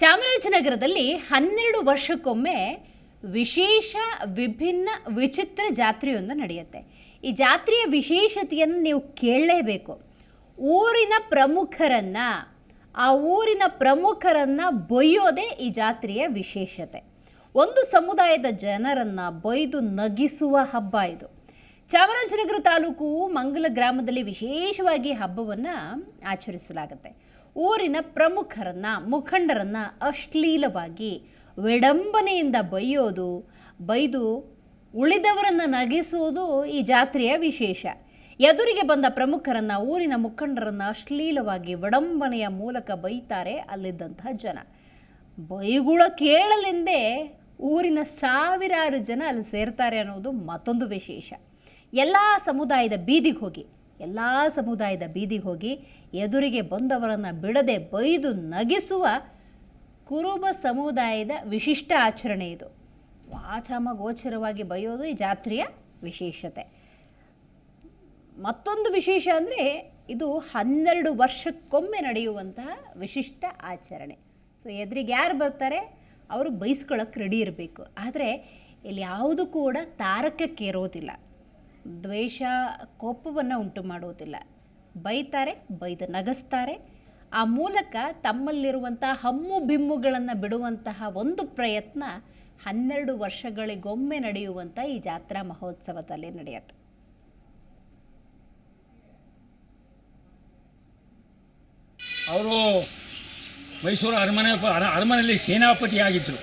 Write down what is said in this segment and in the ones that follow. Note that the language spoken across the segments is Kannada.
ಚಾಮರಾಜನಗರದಲ್ಲಿ ಹನ್ನೆರಡು ವರ್ಷಕ್ಕೊಮ್ಮೆ ವಿಶೇಷ ವಿಭಿನ್ನ ವಿಚಿತ್ರ ಜಾತ್ರೆಯೊಂದು ನಡೆಯುತ್ತೆ. ಈ ಜಾತ್ರೆಯ ವಿಶೇಷತೆಯನ್ನು ನೀವು ಕೇಳಲೇಬೇಕು. ಊರಿನ ಪ್ರಮುಖರನ್ನು, ಆ ಊರಿನ ಪ್ರಮುಖರನ್ನು ಬೊಯ್ಯೋದೇ ಈ ಜಾತ್ರೆಯ ವಿಶೇಷತೆ. ಒಂದು ಸಮುದಾಯದ ಜನರನ್ನು ಬೈದು ನಗಿಸುವ ಹಬ್ಬ ಇದು. ಚಾಮರಾಜನಗರ ತಾಲೂಕು ಮಂಗಲ ಗ್ರಾಮದಲ್ಲಿ ವಿಶೇಷವಾಗಿ ಹಬ್ಬವನ್ನು ಆಚರಿಸಲಾಗುತ್ತೆ. ಊರಿನ ಪ್ರಮುಖರನ್ನ, ಮುಖಂಡರನ್ನ ಅಶ್ಲೀಲವಾಗಿ ವಿಡಂಬನೆಯಿಂದ ಬೈಯೋದು, ಬೈದು ಉಳಿದವರನ್ನು ನಗಿಸುವುದು ಈ ಜಾತ್ರೆಯ ವಿಶೇಷ. ಎದುರಿಗೆ ಬಂದ ಪ್ರಮುಖರನ್ನ, ಊರಿನ ಮುಖಂಡರನ್ನ ಅಶ್ಲೀಲವಾಗಿ ವಿಡಂಬನೆಯ ಮೂಲಕ ಬೈತಾರೆ ಅಲ್ಲಿದ್ದಂತಹ ಜನ. ಬೈಗುಳ ಕೇಳಲೆಂದೇ ಊರಿನ ಸಾವಿರಾರು ಜನ ಅಲ್ಲಿ ಸೇರ್ತಾರೆ ಅನ್ನೋದು ಮತ್ತೊಂದು ವಿಶೇಷ. ಎಲ್ಲ ಸಮುದಾಯದ ಬೀದಿಗೆ ಹೋಗಿ, ಎಲ್ಲ ಸಮುದಾಯದ ಬೀದಿಗೆ ಹೋಗಿ ಎದುರಿಗೆ ಬಂದವರನ್ನು ಬಿಡದೆ ಬೈದು ನಗಿಸುವ ಕುರುಬ ಸಮುದಾಯದ ವಿಶಿಷ್ಟ ಆಚರಣೆ ಇದು. ವಾಚಾಮ ಗೋಚರವಾಗಿ ಬೈಯೋದು ಈ ಜಾತ್ರೆಯ ವಿಶೇಷತೆ. ಮತ್ತೊಂದು ವಿಶೇಷ ಅಂದರೆ ಇದು ಹನ್ನೆರಡು ವರ್ಷಕ್ಕೊಮ್ಮೆ ನಡೆಯುವಂತಹ ವಿಶಿಷ್ಟ ಆಚರಣೆ. ಸೊ ಎದುರಿಗೆ ಯಾರು ಬರ್ತಾರೆ? ಅವರು ಬೈಸ್ಕೊಳ್ಳೋಕೆ ರೆಡಿ ಇರಬೇಕು. ಆದರೆ ಇಲ್ಲಿ ಯಾವುದು ಕೂಡ ತಾರಕಕ್ಕೆ ಇರೋದಿಲ್ಲ ದ್ವೇಷ, ಕೋಪವನ್ನು ಉಂಟು ಮಾಡುವುದಿಲ್ಲ. ಬೈತಾರೆ, ಬೈದು ನಗಸ್ತಾರೆ. ಆ ಮೂಲಕ ತಮ್ಮಲ್ಲಿರುವಂಥ ಹಮ್ಮು ಬಿಮ್ಮುಗಳನ್ನು ಬಿಡುವಂತಹ ಒಂದು ಪ್ರಯತ್ನ ಹನ್ನೆರಡು ವರ್ಷಗಳಿಗೊಮ್ಮೆ ನಡೆಯುವಂಥ ಈ ಜಾತ್ರಾ ಮಹೋತ್ಸವದಲ್ಲಿ ನಡೆಯುತ್ತೆ. ಅವರು ಮೈಸೂರು ಅರಮನೆ, ಅರಮನೆಯಲ್ಲಿ ಸೇನಾಪತಿಯಾಗಿದ್ದರು.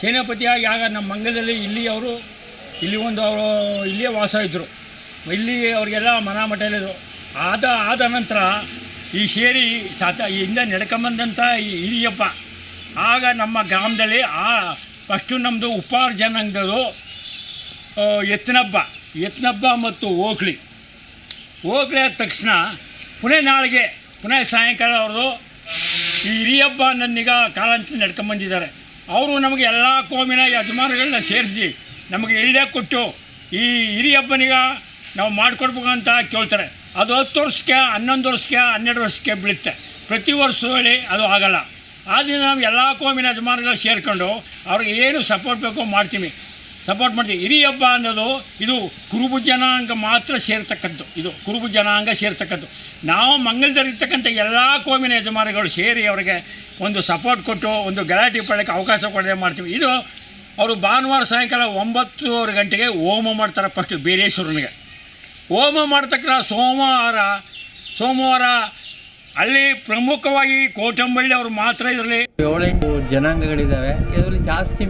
ಸೇನಾಪತಿಯಾಗಿ ಆಗ ನಮ್ಮ ಮಂಗಲದಲ್ಲಿ ಇಲ್ಲಿ ಅವರು ಇಲ್ಲಿ ಒಂದು ಅವರು ಇಲ್ಲಿಯೇ ವಾಸ ಇದ್ದರು ಇಲ್ಲಿ ಅವರಿಗೆಲ್ಲ ಮನ ಮಠಲಿದ್ರು ಆದ ಆದ ನಂತರ ಈ ಸೇರಿ ಸಾತ ಹಿಂದೆ ನಡ್ಕೊಂಬಂದಂಥ ಈ ಹಿರಿಯಪ್ಪ, ಆಗ ನಮ್ಮ ಗ್ರಾಮದಲ್ಲಿ ಆ ಫಸ್ಟು ನಮ್ಮದು ಉಪ್ಪಾರ ಜನಾಂಗದವರು ಎತ್ತನಬ್ಬ ಮತ್ತು ಓಕ್ಳಿ ಹೋಗ್ಲಿ ಆದ ತಕ್ಷಣ ಪುನಃ ನಾಳೆಗೆ ಪುನಃ ಸಾಯಂಕಾಲ ಅವ್ರದ್ದು ಈ ಹಿರಿಯಬ್ಬ ನನ್ನೀಗ ಕಾಲಂಚಿ ನಡ್ಕೊಂಬಂದಿದ್ದಾರೆ. ಅವರು ನಮಗೆ ಎಲ್ಲ ಕೋಮಿನ ಯಜಮಾನಗಳನ್ನ ಸೇರಿಸಿ ನಮಗೆ ಎಳ್ಳೆ ಕೊಟ್ಟು ಈ ಹಿರಿಯಬ್ಬನಿಗೆ ನಾವು ಮಾಡಿಕೊಡ್ಬೇಕು ಅಂತ ಕೇಳ್ತಾರೆ. ಅದು ಹತ್ತು ವರ್ಷಕ್ಕೆ, ಹನ್ನೊಂದು ವರ್ಷಕ್ಕೆ, ಹನ್ನೆರಡು ವರ್ಷಕ್ಕೆ ಬೀಳುತ್ತೆ. ಪ್ರತಿ ವರ್ಷ ಹೇಳಿ ಅದು ಆಗಲ್ಲ. ಆದ್ದರಿಂದ ನಾವು ಎಲ್ಲ ಕೋಮಿನ ಯಜಮಾನಗಳು ಸೇರಿಕೊಂಡು ಅವ್ರಿಗೆ ಏನು ಸಪೋರ್ಟ್ ಬೇಕೋ ಮಾಡ್ತೀವಿ. ಸಪೋರ್ಟ್ ಮಾಡ್ತೀವಿ. ಹಿರಿಯ ಹಬ್ಬ ಅನ್ನೋದು ಇದು ಕುರುಬು ಜನಾಂಗ ಮಾತ್ರ ಸೇರ್ತಕ್ಕದ್ದು ಇದು ಕುರುಬು ಜನಾಂಗ ಸೇರ್ತಕ್ಕದ್ದು ನಾವು ಮಂಗಲದಲ್ಲಿರ್ತಕ್ಕಂಥ ಎಲ್ಲ ಕೋಮಿನ ಯಜಮಾನಗಳು ಸೇರಿ ಅವರಿಗೆ ಒಂದು ಸಪೋರ್ಟ್ ಕೊಟ್ಟು ಒಂದು ಗಲಾಟೆ ಪಡೋಕ್ಕೆ ಅವಕಾಶ ಕೊಡದೆ ಮಾಡ್ತೀವಿ. ಇದು ಅವರು ಭಾನುವಾರ ಸಾಯಂಕಾಲ ಒಂಬತ್ತೂವರೆ ಗಂಟೆಗೆ ಹೋಮ ಮಾಡ್ತಾರೆ ಫಸ್ಟು ಬೀರೇಶ್ವರನಿಗೆ. ಹೋಮ ಮಾಡ್ತಕ್ಕ ಸೋಮವಾರ ಸೋಮವಾರ ಅಲ್ಲಿ ಪ್ರಮುಖವಾಗಿ ಕೋಟಂಬಳ್ಳಿ ಅವರು ಮಾತ್ರ ಇದರಲ್ಲಿ. ಏಳೆಂಟು ಜನಾಂಗಗಳಿದ್ದಾವೆ. ಇದರಲ್ಲಿ ಜಾಸ್ತಿ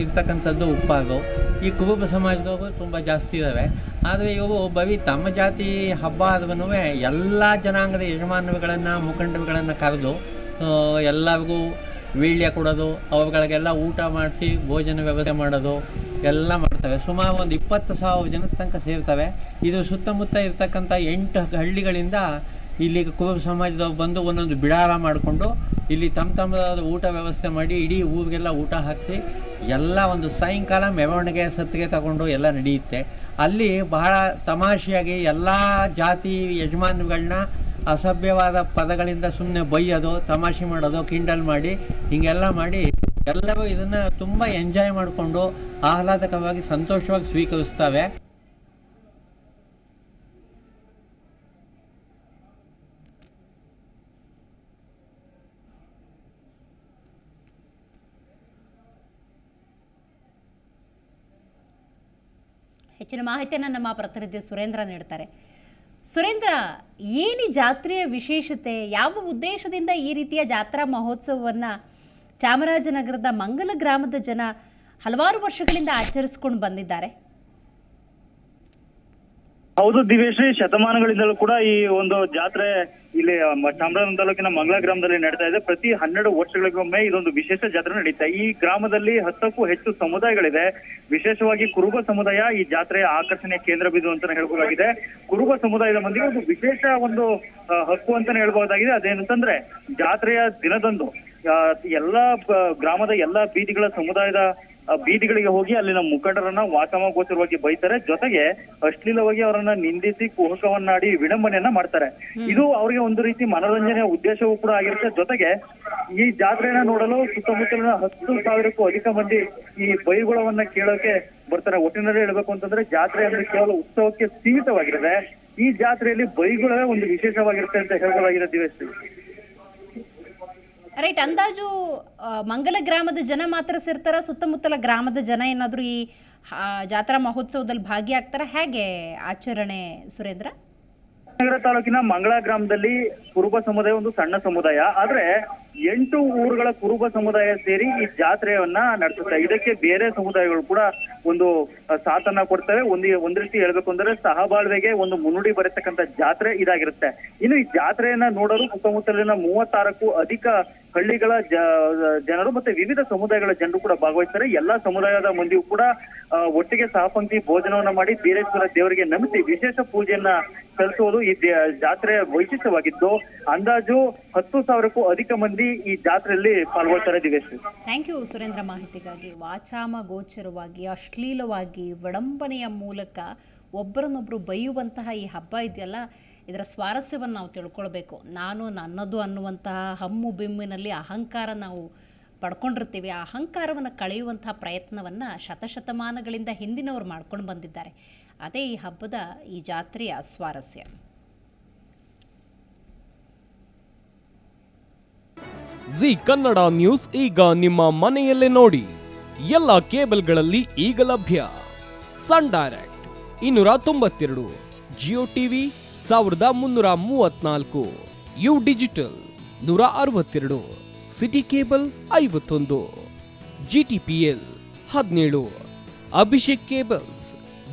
ಇರ್ತಕ್ಕಂಥದ್ದು ಉಪ್ಪಾಗು. ಈ ಕುರುಬ ಸಮಾಜದವರು ತುಂಬ ಜಾಸ್ತಿ ಇದ್ದಾವೆ. ಆದರೆ ಇವು ಬವಿ ತಮ್ಮ ಜಾತಿ ಹಬ್ಬ ಆದ್ರೂ ಎಲ್ಲ ಜನಾಂಗದ ಯಜಮಾನರುಗಳನ್ನು, ಮುಖಂಡರುಗಳನ್ನು ಕರೆದು ಎಲ್ಲರಿಗೂ ವೀಳ್ಯ ಕೊಡೋದು, ಅವುಗಳಿಗೆಲ್ಲ ಊಟ ಮಾಡಿಸಿ, ಭೋಜನ ವ್ಯವಸ್ಥೆ ಮಾಡೋದು ಎಲ್ಲ ಮಾಡ್ತವೆ. ಸುಮಾರು ಒಂದು ಇಪ್ಪತ್ತು ಸಾವಿರ ಜನದ ತನಕ ಸೇರ್ತವೆ. ಇದು ಸುತ್ತಮುತ್ತ ಇರ್ತಕ್ಕಂಥ ಎಂಟು ಹಳ್ಳಿಗಳಿಂದ ಇಲ್ಲಿ ಕುರುಬ ಸಮಾಜದವ್ರು ಬಂದು ಒಂದೊಂದು ಬಿಡಾರ ಮಾಡಿಕೊಂಡು ಇಲ್ಲಿ ತಮ್ಮ ತಮ್ಮದಾದ ಊಟ ವ್ಯವಸ್ಥೆ ಮಾಡಿ ಇಡೀ ಊರಿಗೆಲ್ಲ ಊಟ ಹಾಕಿಸಿ ಎಲ್ಲ ಒಂದು ಸಾಯಂಕಾಲ ಮೆರವಣಿಗೆ ಸತ್ತಿಗೆ ತಗೊಂಡು ಎಲ್ಲ ನಡೆಯುತ್ತೆ. ಅಲ್ಲಿ ಬಹಳ ತಮಾಷೆಯಾಗಿ ಎಲ್ಲ ಜಾತಿ ಯಜಮಾನರುಗಳನ್ನ ಅಸಭ್ಯವಾದ ಪದಗಳಿಂದ ಸುಮ್ಮನೆ ಬೈಯೋದು, ತಮಾಷೆ ಮಾಡೋದು, ಕಿಂಡಲ್ ಮಾಡಿ, ಹಿಂಗೆಲ್ಲ ಮಾಡಿ ಎಲ್ಲವೂ ಇದನ್ನು ತುಂಬ ಎಂಜಾಯ್ ಮಾಡಿಕೊಂಡು ಆಹ್ಲಾದಕವಾಗಿ ಸಂತೋಷವಾಗಿ ಸ್ವೀಕರಿಸ್ತವೆ. ಹೆಚ್ಚಿನ ಮಾಹಿತಿಯನ್ನು ನಮ್ಮ ಪ್ರತಿನಿಧಿ ಸುರೇಂದ್ರ ನೀಡ್ತಾರೆ. ಸುರೇಂದ್ರ, ಏನು ಜಾತ್ರೆಯ ವಿಶೇಷತೆ? ಯಾವ ಉದ್ದೇಶದಿಂದ ಈ ರೀತಿಯ ಜಾತ್ರಾ ಮಹೋತ್ಸವವನ್ನು ಚಾಮರಾಜನಗರದ ಮಂಗಲ ಗ್ರಾಮದ ಜನ ಹಲವಾರು ವರ್ಷಗಳಿಂದ ಆಚರಿಸ್ಕೊಂಡು ಬಂದಿದ್ದಾರೆ? ಹೌದು ದಿವ್ಯಶ್ರೀ, ಶತಮಾನಗಳಿಂದಲೂ ಕೂಡ ಈ ಒಂದು ಜಾತ್ರೆ ಇಲ್ಲಿ ಚಾಮರಾಜನ ತಾಲೂಕಿನ ಮಂಗಳ ಗ್ರಾಮದಲ್ಲಿ ನಡೀತಾ ಇದೆ. ಪ್ರತಿ ಹನ್ನೆರಡು ವರ್ಷಗಳಿಗೊಮ್ಮೆ ಇದೊಂದು ವಿಶೇಷ ಜಾತ್ರೆ ನಡೀತಾ ಈ ಗ್ರಾಮದಲ್ಲಿ ಹತ್ತಕ್ಕೂ ಹೆಚ್ಚು ಸಮುದಾಯಗಳಿದೆ. ವಿಶೇಷವಾಗಿ ಕುರುಬ ಸಮುದಾಯ ಈ ಜಾತ್ರೆಯ ಆಕರ್ಷಣೆಯ ಕೇಂದ್ರ ಬಿಂದು ಅಂತಾನೆ ಹೇಳ್ಬೋದಾಗಿದೆ. ಕುರುಬ ಸಮುದಾಯದ ಮಂದಿಗೆ ಒಂದು ವಿಶೇಷ ಒಂದು ಹಕ್ಕು ಅಂತಾನೆ ಹೇಳ್ಬೋದಾಗಿದೆ. ಅದೇನಂತಂದ್ರೆ ಜಾತ್ರೆಯ ದಿನದಂದು ಎಲ್ಲಾ ಗ್ರಾಮದ ಎಲ್ಲಾ ಬೀದಿಗಳ ಸಮುದಾಯದ ಬೀದಿಗಳಿಗೆ ಹೋಗಿ ಅಲ್ಲಿನ ಮುಖಂಡರನ್ನ ವಾಸಮಗೋಚರವಾಗಿ ಬೈತಾರೆ. ಜೊತೆಗೆ ಅಶ್ಲೀಲವಾಗಿ ಅವರನ್ನ ನಿಂದಿಸಿ ಕುಹಕವನ್ನಾಡಿ ವಿಡಂಬನೆಯನ್ನ ಮಾಡ್ತಾರೆ. ಇದು ಅವರಿಗೆ ಒಂದು ರೀತಿ ಮನೋರಂಜನೆಯ ಉದ್ದೇಶವೂ ಕೂಡ ಆಗಿರುತ್ತೆ. ಜೊತೆಗೆ ಈ ಜಾತ್ರೆಯನ್ನ ನೋಡಲು ಸುತ್ತಮುತ್ತಲಿನ ಹತ್ತು ಸಾವಿರಕ್ಕೂ ಅಧಿಕ ಮಂದಿ ಈ ಬೈಗುಳವನ್ನ ಕೇಳೋಕೆ ಬರ್ತಾರೆ. ಒಟ್ಟಿನಲ್ಲಿ ಹೇಳ್ಬೇಕು ಅಂತಂದ್ರೆ ಜಾತ್ರೆ ಅಂದ್ರೆ ಕೇವಲ ಉತ್ಸವಕ್ಕೆ ಸೀಮಿತವಾಗಿರುತ್ತೆ ಈ ಜಾತ್ರೆಯಲ್ಲಿ ಬೈಗುಳವೇ ಒಂದು ವಿಶೇಷವಾಗಿರುತ್ತೆ ಅಂತ ಹೇಳಲಾಗಿದೆ ದಿವೇಶ್ ರೈಟ್ ಅಂದಾಜು ಮಂಗಲ ಗ್ರಾಮದ ಜನ ಮಾತ್ರ ಸೇರ್ತಾರ? ಸುತ್ತಮುತ್ತಲ ಗ್ರಾಮದ ಜನ ಏನಾದರೂ ಈ ಜಾತ್ರಾ ಮಹೋತ್ಸವದಲ್ಲಿ ಭಾಗಿಯಾಗ್ತಾರ? ಹೇಗೆ ಆಚರಣೆ ಸುರೇಂದ್ರ? ನಗರ ತಾಲೂಕಿನ ಮಂಗಳ ಗ್ರಾಮದಲ್ಲಿ ಕುರುಬ ಸಮುದಾಯ ಒಂದು ಸಣ್ಣ ಸಮುದಾಯ. ಆದ್ರೆ ಎಂಟು ಊರುಗಳ ಕುರುಬ ಸಮುದಾಯ ಸೇರಿ ಈ ಜಾತ್ರೆಯನ್ನ ನಡೆಸುತ್ತೆ. ಇದಕ್ಕೆ ಬೇರೆ ಸಮುದಾಯಗಳು ಕೂಡ ಒಂದು ಸಾಥನ್ನ ಕೊಡ್ತವೆ. ಒಂದು ಒಂದ್ ರೀತಿ ಹೇಳ್ಬೇಕು ಅಂದ್ರೆ ಸಹಬಾಳ್ವೆಗೆ ಒಂದು ಮುನ್ನುಡಿ ಬರತಕ್ಕಂತ ಜಾತ್ರೆ ಇದಾಗಿರುತ್ತೆ. ಇನ್ನು ಈ ಜಾತ್ರೆಯನ್ನ ನೋಡಲು ಸುತ್ತಮುತ್ತಲಿನ ಮೂವತ್ತಾರಕ್ಕೂ ಅಧಿಕ ಹಳ್ಳಿಗಳ ಜನರು ಮತ್ತೆ ವಿವಿಧ ಸಮುದಾಯಗಳ ಜನರು ಕೂಡ ಭಾಗವಹಿಸ್ತಾರೆ. ಎಲ್ಲಾ ಸಮುದಾಯದ ಮಂದಿಯೂ ಕೂಡ ಒಟ್ಟಿಗೆ ಸಹಪಂಕ್ತಿ ಭೋಜನವನ್ನ ಮಾಡಿ ಬೀರೇಶ್ವರ ದೇವರಿಗೆ ನಮಿಸಿ ವಿಶೇಷ ಪೂಜೆಯನ್ನ ಸಲ್ಲಿಸುವುದು ಈ ಜಾತ್ರೆ ವೈಶಿಷ್ಟ್ಯವಾಗಿದ್ದು, ಅಂದಾಜು ಹತ್ತು ಸಾವಿರಕ್ಕೂ ಅಧಿಕ ಮಂದಿ ಈ ಜಾತ್ರೆಯಲ್ಲಿ ಪಾಲ್ಗೊಳ್ತಾರೆ ದಿವೇಶ್ ಥ್ಯಾಂಕ್ ಯು ಸುರೇಂದ್ರ ಮಾಹಿತಿಗಾಗಿ. ವಾಚಾಮ ಗೋಚರವಾಗಿ, ಅಶ್ಲೀಲವಾಗಿ, ವಿಡಂಬನೆಯ ಮೂಲಕ ಒಬ್ಬರನ್ನೊಬ್ಬರು ಬೈಯುವಂತಹ ಈ ಹಬ್ಬ ಇದೆಯಲ್ಲ, ಇದರ ಸ್ವಾರಸ್ಯವನ್ನು ನಾವು ತಿಳ್ಕೊಳ್ಬೇಕು. ನಾನು ನನ್ನದು ಅನ್ನುವಂತಹ ಹಮ್ಮು ಬಿಮ್ಮಿನಲ್ಲಿ ಅಹಂಕಾರ ನಾವು ಪಡ್ಕೊಂಡಿರ್ತೀವಿ. ಆ ಅಹಂಕಾರವನ್ನು ಕಳೆಯುವಂತಹ ಪ್ರಯತ್ನವನ್ನು ಶತಶತಮಾನಗಳಿಂದ ಹಿಂದಿನವರು ಮಾಡ್ಕೊಂಡು ಬಂದಿದ್ದಾರೆ. ಅದೇ ಈ ಹಬ್ಬದ ಈ ಜಾತ್ರೆಯ ಸ್ವಾರಸ್ಯ. ಜಿ ಕನ್ನಡ ನ್ಯೂಸ್ ಈಗ ನಿಮ್ಮ ಮನೆಯಲ್ಲೇ ನೋಡಿ. ಎಲ್ಲ ಕೇಬಲ್ಗಳಲ್ಲಿ ಈಗ ಲಭ್ಯ. ಸನ್ ಡೈರೆಕ್ಟ್ ಇನ್ನೂರ ತೊಂಬತ್ತೆರಡು ಜಿಯೋ ಟಿವಿ ಸಾವಿರದ ಮುನ್ನೂರ ಮೂವತ್ನಾಲ್ಕು ಯು ಡಿಜಿಟಲ್ ನೂರ ಅರವತ್ತೆರಡು ಸಿಟಿ ಕೇಬಲ್ ಐವತ್ತೊಂದು ಜಿ ಟಿ ಪಿ ಎಲ್ ಹದಿನೇಳು ಅಭಿಷೇಕ್ ಕೇಬಲ್ಸ್